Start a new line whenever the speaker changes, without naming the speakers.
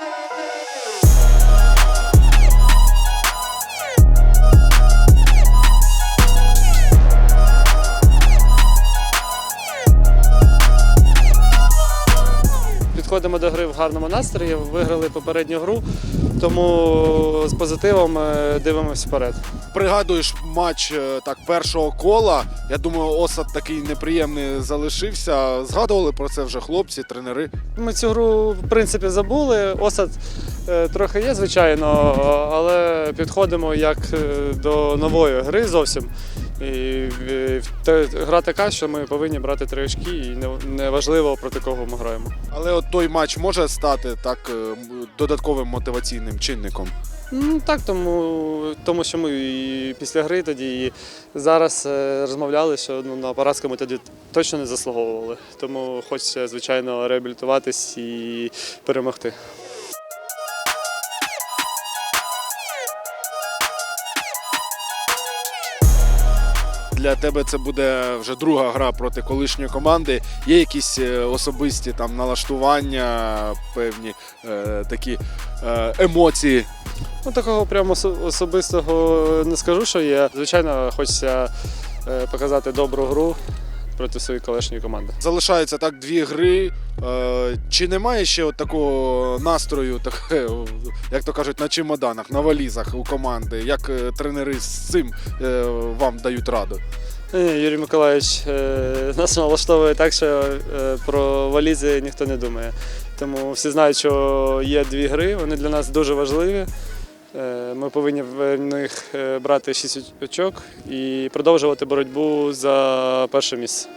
Thank you. Підходимо до гри в гарному настрої, виграли попередню гру, тому з позитивом е, дивимося вперед.
Пригадуєш матч е, так першого кола. Я думаю, осад такий неприємний залишився. Згадували про це вже хлопці, тренери.
Ми цю гру в принципі забули. Осад е, трохи є, звичайно, але підходимо як до нової гри зовсім. І е, гра така, що ми повинні брати три очки, і не- неважливо проти кого ми граємо.
Але от той матч може стати так е, додатковим мотиваційним чинником.
Ну так, тому, тому що ми і після гри тоді і зараз е, розмовляли, що ну, на поразку ми тоді точно не заслуговували. Тому хочеться, звичайно, реабілітуватись і перемогти.
Для тебе це буде вже друга гра проти колишньої команди. Є якісь е, особисті там налаштування, певні е, такі е, емоції.
Ну, такого прямо особистого не скажу, що є. Звичайно, хочеться е, показати добру гру проти своєї колишньої команди.
Залишаються так дві гри. Е, чи немає ще от такого настрою, таке, як то кажуть, на чемоданах, на валізах у команди? Як е, тренери з цим е, вам дають раду?
Юрій Миколаївич е, нас налаштовує так, що е, про валізи ніхто не думає. Тому всі знають, що є дві гри, вони для нас дуже важливі. Е, Ми повинні в них е, брати 6 очок і продовжувати боротьбу за перше місце.